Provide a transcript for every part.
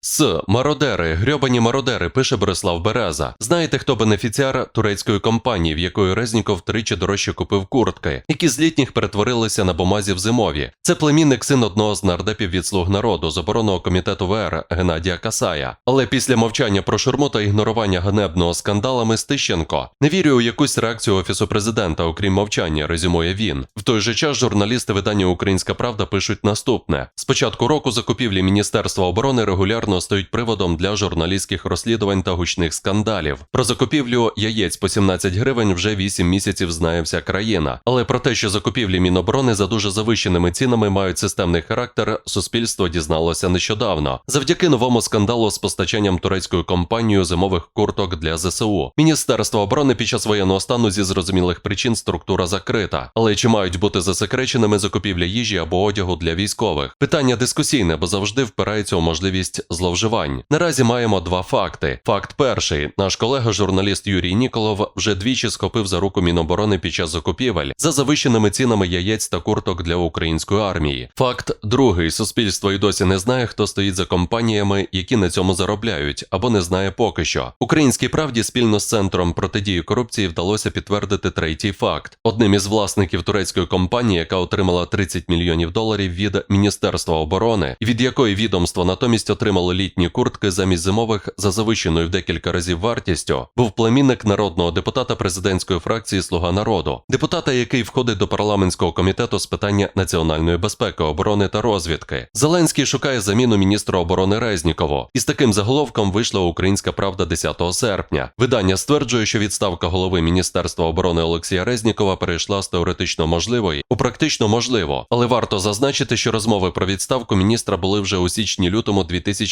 С мародери, грьобані мародери, пише Борислав Береза. Знаєте, хто бенефіціар турецької компанії, в якої Резніков тричі дорожче купив куртки, які з літніх перетворилися на бумазі в зимові. Це племінник син одного з нардепів від слуг народу з оборонного комітету ВР Геннадія Касая. Але після мовчання про шурму та ігнорування ганебного скандалами Стищенко не вірю у якусь реакцію офісу президента, окрім мовчання, резюмує він. В той же час журналісти видання Українська Правда пишуть наступне: з початку року закупівлі Міністерства оборони регулярно стають приводом для журналістських розслідувань та гучних скандалів. Про закупівлю яєць по 17 гривень вже 8 місяців знає вся країна. Але про те, що закупівлі Міноборони за дуже завищеними цінами мають системний характер, суспільство дізналося нещодавно. Завдяки новому скандалу з постачанням турецькою компанією зимових курток для ЗСУ. Міністерство оборони під час воєнного стану зі зрозумілих причин структура закрита. Але чи мають бути засекреченими закупівля їжі або одягу для військових? Питання дискусійне, бо завжди впирається у можливість зловживань. Наразі маємо два факти. Факт перший: наш колега, журналіст Юрій Ніколов, вже двічі схопив за руку Міноборони під час закупівель за завищеними цінами яєць та курток для української армії. Факт другий: суспільство і досі не знає, хто стоїть за компаніями, які на цьому заробляють, або не знає поки що. Українській правді спільно з центром протидії корупції вдалося підтвердити третій факт. Одним із власників турецької компанії, яка отримала 30 мільйонів доларів від Міністерства оборони, від якої відомство натомість отримало літні куртки замість зимових за завищеною в декілька разів вартістю, був племінник народного депутата президентської фракції Слуга народу, депутата, який входить до парламентського комітету з питання національної безпеки, оборони та розвідки. Зеленський шукає заміну міністра оборони Резнікову. І з таким заголовком вийшла Українська правда 10 серпня. Видання стверджує, що відставка голови Міністерства оборони Олексія Резнікова перейшла з теоретично можливої у практично можливо, але варто зазначити, що розмови про відставку міністра були вже у січні-лютому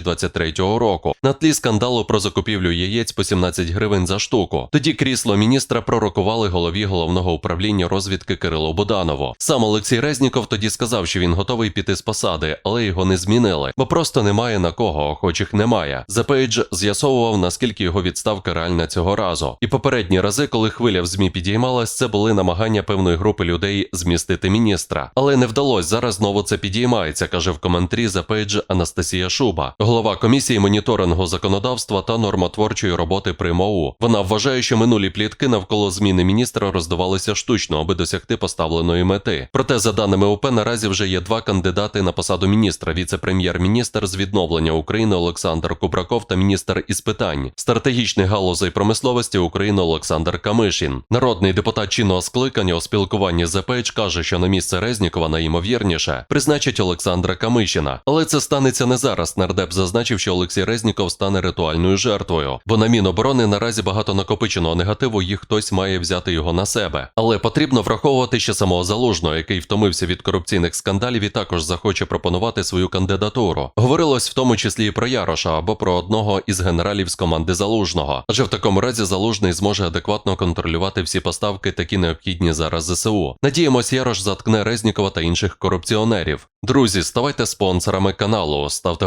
2023 року на тлі скандалу про закупівлю яєць по 17 гривень за штуку. Тоді крісло міністра пророкували голові головного управління розвідки Кирилу Буданову. Сам Олексій Резніков тоді сказав, що він готовий піти з посади, але його не змінили, бо просто немає на кого, охочих немає. Page з'ясовував, наскільки його відставка реальна цього разу. І попередні рази, коли хвиля в змі підіймалась, це були намагання певної групи людей змістити міністра. Але не вдалося. Зараз знову це підіймається, каже в коментарі Page Анастасія Шуба, голова комісії моніторингу законодавства та нормотворчої роботи при МОУ. Вона вважає, що минулі плітки навколо зміни міністра роздавалися штучно, аби досягти поставленої мети. Проте, за даними УП, наразі вже є два кандидати на посаду міністра: віце-прем'єр-міністр з відновлення України Олександр Кубраков та міністр із питань стратегічних галузей промисловості України Олександр Камишін. Народний депутат чинного скликання у спілкуванні з ЗПЧ каже, що на місце Резнікова найімовірніше призначить Олександра Камишіна. Але це станеться не зараз. Нардеп зазначив, що Олексій Резніков стане ритуальною жертвою, бо на Міноборони наразі багато накопиченого негативу, і хтось має взяти його на себе. Але потрібно враховувати ще самого залужного, який втомився від корупційних скандалів і також захоче пропонувати свою кандидатуру. Говорилось в тому числі і про Яроша або про одного із генералів з команди залужного. Адже в такому разі залужний зможе адекватно контролювати всі поставки, такі необхідні зараз ЗСУ. Надіємось, Ярош заткне Резнікова та інших корупціонерів. Друзі, ставайте спонсорами каналу, ставте